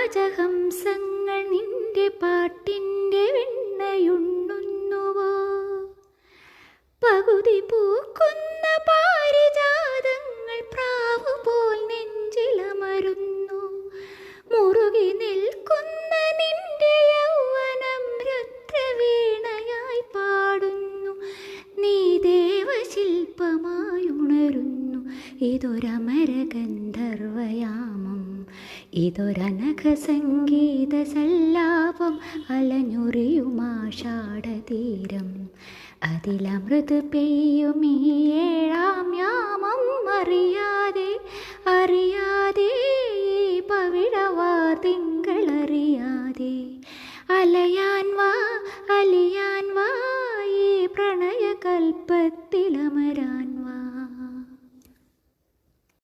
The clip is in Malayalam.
വാചഹംസങ്ങൾ നിന്റെ പാട്ടിന്റെ വെണ്ണയുണ്ണുന്നുവോ പകുതി പൂക്കുന്ന പാരിജാതങ്ങൾ പ്രാവു പോൽ നെഞ്ചിലമരുന്നു. മുറുകി നിൽക്കുന്ന നിന്റെ യൗവനം രത്രവീണയായി പാടുന്നു. നീ ദേവശില്പമായി ഉണരുന്നു ഇതൊരമരഗന്ധർവയാമം. ഇതൊരനഘ സംഗീത സല്ലാപം അലഞ്ഞുറിയുമാഷാടതീരം. അതിലമൃത് പെയ്യും ഈ ഏഴാം യാമം അറിയാതെ അറിയാതെ ഈ പവിഴവാ തിങ്കളറിയാതെ. അലയാൻ വാ അലിയാൻ വാ ഈ പ്രണയകൽപ്പത്തിലമരാൻ